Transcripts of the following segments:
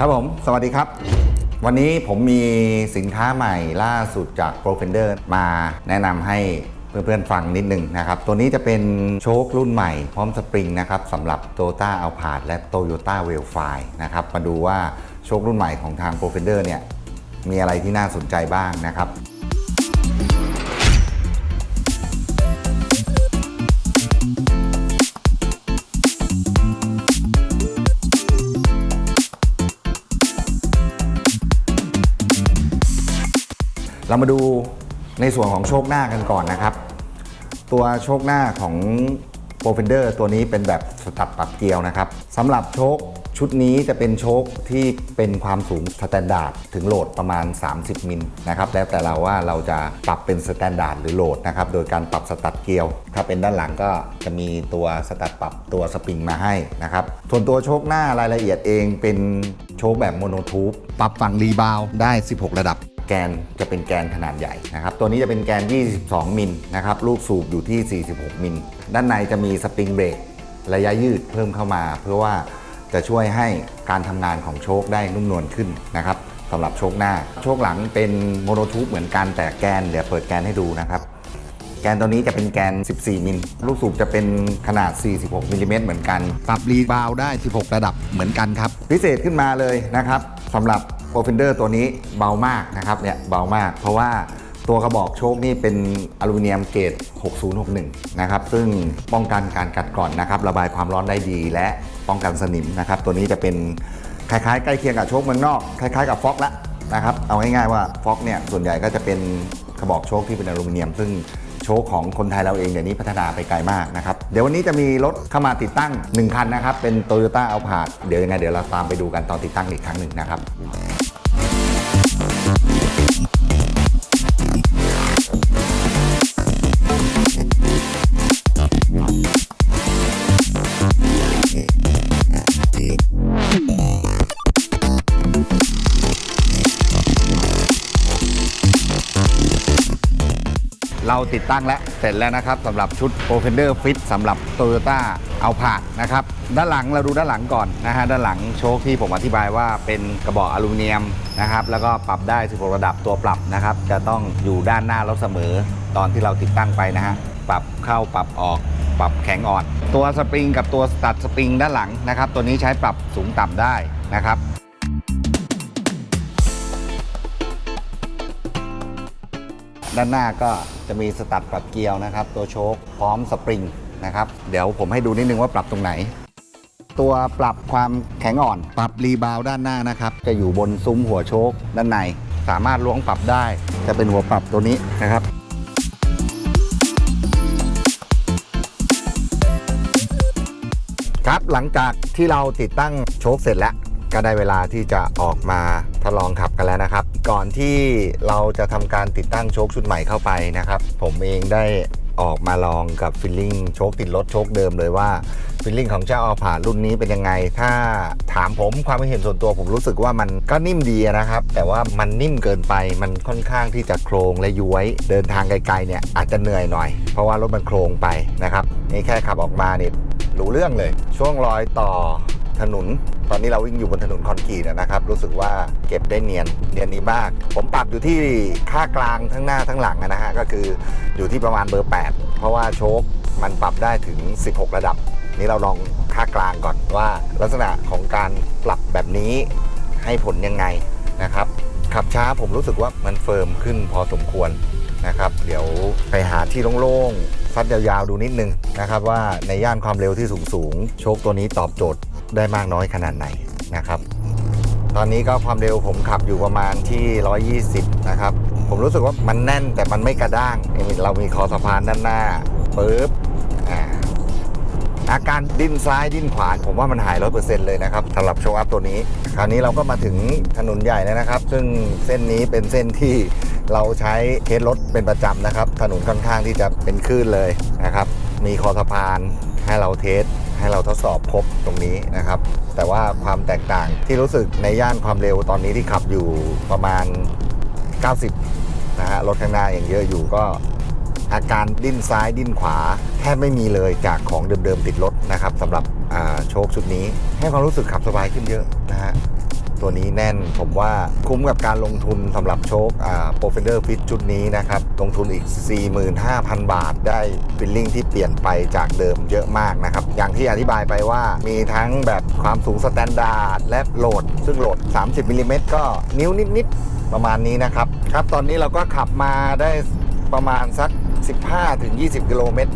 ครับผม สวัสดีครับ วันนี้ผมมีสินค้าใหม่ล่าสุดจาก p r o f e n d e r มาแนะนำให้เพื่อนๆฟังนิดหนึ่งนะครับ ตัวนี้จะเป็นโชครุ่นใหม่พร้อมสปริงนะครับสำหรับ Toyota a l p a r d และ Toyota w e l f i นะครับ มาดูว่าโชครุ่นใหม่ของทาง p r o f e n d e r เนี่ยมีอะไรที่น่าสนใจบ้างนะครับ เรามาดูในส่วนของโชคหน้ากันก่อนนะครับ ตัวโชคหน้าของ p r o f e n d e r ตัวนี้เป็นแบบสตัดปรับเกลียวนะครับสำหรับโชคชุดนี้จะเป็นโชคที่เป็นความสูงสแตนดาร์ดถึงโหลดประมาณ 30 มิลนะครับแล้วแต่เราว่าเราจะปรับเป็นสแตนดาร์ดหรือโหลดนะครับโดยการปรับสตัดเกลียว ถ้าเป็นด้านหลังก็จะมีตัวสตัดปรับตัวสปริงมาให้นะครับส่วนตัวโชคหน้ารายละเอียดเองเป็นโชคแบบโมโนทูปปรับฝั่งรีบาวด์ได้ 16 ระดับ แกนจะเป็นแกนขนาดใหญ่นะครับ ตัวนี้จะเป็นแกน 22 มิลนะครับลูกสูบอยู่ที่ 46 มิล ด้านในจะมีสปริงเบรกระยะยืดเพิ่มเข้ามา เพื่อว่าจะช่วยให้การทำงานของโชคได้นุ่มนวลขึ้นนะครับสำหรับโชคหน้า โชคหลังเป็นโมโนทูปเหมือนกันแต่แกนเดี๋ยวเปิดแกนให้ดูนะครับแกนตัวนี้จะเป็นแกน 14 มิล ลูกสูบจะเป็นขนาด 46 มิลลิเมตรเหมือนกัน ปรับรีบาวได้ 16 ระดับเหมือนกันครับ พิเศษขึ้นมาเลยนะครับสำหรับ p r o f e n d e r ตัวนี้เบามากนะครับเนี่ยเบามาก เพราะว่าตัวกระบอกโชคนี่เป็นอลูมิเนียมเกรด6061 นะครับ ซึ่งป้องกันการกัดกร่อนนะครับ ระบายความร้อนได้ดี และป้องกันสนิมนะครับ ตัวนี้จะเป็นคล้ายๆ ใกล้เคียงกับโชคเมืองนอก คล้ายๆ กับฟ็อกละนะครับ เอาง่ายๆว่าฟ็อกเนี่ยส่วนใหญ่ก็จะเป็นกระบอกโชคที่เป็นอลูมิเนียม ซึ่ง โชคของคนไทยเราเองเดี๋ยวนี้พัฒนาไปไกลมากนะครับ เดี๋ยววันนี้จะมีรถเข้ามาติดตั้ง 1 คันนะครับ เป็น Toyota a l p a r d เดี๋ยวยังไงเดี๋ยวเราตามไปดูกันตอนติดตั้งอีกครั้งหนึ่งนะครับ เราติดตั้งและเสร็จแล้วนะครับสำหรับชุด p r o f e n d e r Fit สำหรับ Toyota a l p a r d นะครับ ด้านหลังเราดูด้านหลังก่อนนะฮะด้านหลังโชคที่ผมอธิบายว่าเป็นกระบอกอลูมิเนียมนะครับแล้วก็ปรับได้ 16 ระดับตัวปรับนะครับ จะต้องอยู่ด้านหน้ารถเสมอตอนที่เราติดตั้งไปนะฮะปรับเข้าปรับออกปรับแข็งอ่อน ตัวสปริงกับตัวตัดสปริงด้านหลังนะครับ ตัวนี้ใช้ปรับสูงต่ำได้นะครับ ด้านหน้าก็จะมีสตัดปรับเกียร์นะครับ ตัวโชคพร้อมสปริงนะครับเดี๋ยวผมให้ดูนิดนึงว่าปรับตรงไหน ตัวปรับความแข็งอ่อน ปรับรีบาวด้านหน้านะครับ จะอยู่บนซุ้มหัวโชคด้านใน สามารถล้วงปรับได้ จะเป็นหัวปรับตัวนี้นะครับครับหลังจากที่เราติดตั้งโชคเสร็จแล้ว ก็ได้เวลาที่จะออกมาทดลองขับกันแล้วนะครับ ก่อนที่เราจะทำการติดตั้งโชคชุดใหม่เข้าไปนะครับ ผมเองได้ออกมาลองกับฟิลลิ่งโชคติดรถโชคเดิมเลยว่าฟิลลิ่งของเจ้าอัลพารุ่นนี้เป็นยังไง ถ้าถามผมความเห็นส่วนตัวผมรู้สึกว่ามันก็นิ่มดีนะครับ แต่ว่ามันนิ่มเกินไปมันค่อนข้างที่จะโครงและย้วย เดินทางไกลๆเนี่ยอาจจะเหนื่อยหน่อย เพราะว่ารถมันโครงไปนะครับนี่แค่ขับออกมาเนี่ยรู้เรื่องเลย ช่วงรอยต่อ ถนน ตอนนี้เราวิ่งอยู่บนถนนคอนกรีตนะครับ รู้สึกว่าเก็บได้เนียนเนียนดีมาก ผมปรับอยู่ที่ค่ากลางทั้งหน้าทั้งหลังนะฮะก็คืออยู่ที่ประมาณเบอร์ 8 เพราะว่าโชคมันปรับได้ถึง 16 ระดับ นี่เราลองค่ากลางก่อนว่าลักษณะของการปรับแบบนี้ให้ผลยังไงนะครับขับช้าผมรู้สึกว่ามันเฟิร์มขึ้นพอสมควรนะครับ เดี๋ยวไปหาที่โล่งๆซัดยาวๆดูนิดนึงนะครับว่าในย่านความเร็วที่สูงๆโชคตัวนี้ตอบโจทย์ ได้มากน้อยขนาดไหนนะครับ ตอนนี้ก็ความเร็วผมขับอยู่ประมาณที่ 120 นะครับ ผมรู้สึกว่ามันแน่นแต่มันไม่กระด้าง เรามีคอสะพานด้านหน้าปึ๊บอาอาการดิ้นซ้ายดิ้นขวาผมว่ามันหายร้อยเปอร์เซ็นต์เลยนะครับสำหรับโชว์อัพตัวนี้ คราวนี้เราก็มาถึงถนนใหญ่แล้วนะครับ ซึ่งเส้นนี้เป็นเส้นที่เราใช้เคสรถเป็นประจำนะครับ ถนนค่อนข้างที่จะเป็นคลื่นเลยนะครับ มีคอสะพานให้เราเทส ให้เราทดสอบครบตรงนี้นะครับ แต่ว่าความแตกต่างที่รู้สึกในย่านความเร็วตอนนี้ที่ขับอยู่ประมาณ 90 นะฮะรถข้างหน้าอย่างเยอะอยู่ก็อาการดิ้นซ้ายดิ้นขวา แทบไม่มีเลยจากของเดิมๆติดรถนะครับสำหรับโชคชุดนี้ ให้ความรู้สึกขับสบายขึ้นเยอะนะฮะ ตัวนี้แน่นผมว่าคุ้มกับการลงทุนสำหรับโชคอ่า Profender Fit ชุดนี้นะครับ ลงทุนอีก 45,000 บาท ได้ฟิลลิ่งที่เปลี่ยนไปจากเดิมเยอะมากนะครับ อย่างที่อธิบายไปว่ามีทั้งแบบความสูงสแตนดาร์ดและโหลด ซึ่งโหลด 30มิลลิเมตรก็นิ้วนิด ๆ ประมาณนี้นะครับ ครับ ตอนนี้เราก็ขับมาได้ประมาณสัก 15-20 กิโลเมตร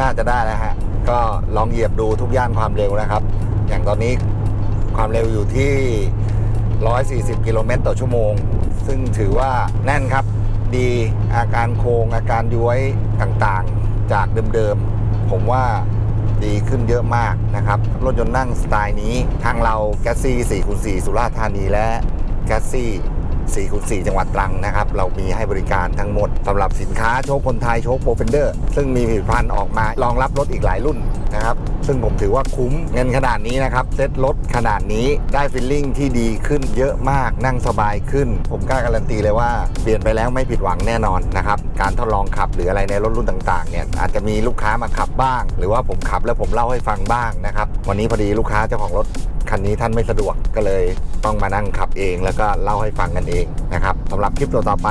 น่าจะได้แล้วฮะก็ลองเหยียบดูทุกย่านความเร็วนะครับ อย่างตอนนี้ ความเร็วอยู่ที่ 140 กิโลเมตรต่อชั่วโมง ซึ่งถือว่าแน่นครับ ดีอาการโค้งอาการย้วยต่างๆ จากเดิมๆ ผมว่าดีขึ้นเยอะมากนะครับ รถยนต์นั่งสไตล์นี้ ทางเราแกซี่4คูณ4สุราษฎร์ธานีและแกซี่ 4คูณ4จังหวัดตรังนะครับ เรามีให้บริการทั้งหมดสำหรับสินค้าโชคคนไทยโชคโปรเฟนเดอร์ ซึ่งมีผลิตภัณฑ์ออกมารองรับรถอีกหลายรุ่นนะครับ ซึ่งผมถือว่าคุ้มเงินขนาดนี้นะครับ เซ็ตรถขนาดนี้ได้ฟิลลิ่งที่ดีขึ้นเยอะมากนั่งสบายขึ้น ผมกล้าการันตีเลยว่าเปลี่ยนไปแล้วไม่ผิดหวังแน่นอนนะครับการทดลองขับหรืออะไรในรถรุ่นต่างๆเนี่ยอาจจะมีลูกค้ามาขับบ้าง หรือว่าผมขับแล้วผมเล่าให้ฟังบ้างนะครับวันนี้พอดีลูกค้าเจ้าของรถ คันนี้ท่านไม่สะดวกก็เลยต้องมานั่งขับเอง แล้วก็เล่าให้ฟังกันเองนะครับสำหรับคลิปต่อไป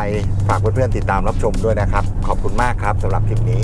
ฝากเพื่อนๆติดตามรับชมด้วยนะครับ ขอบคุณมากครับสำหรับคลิปนี้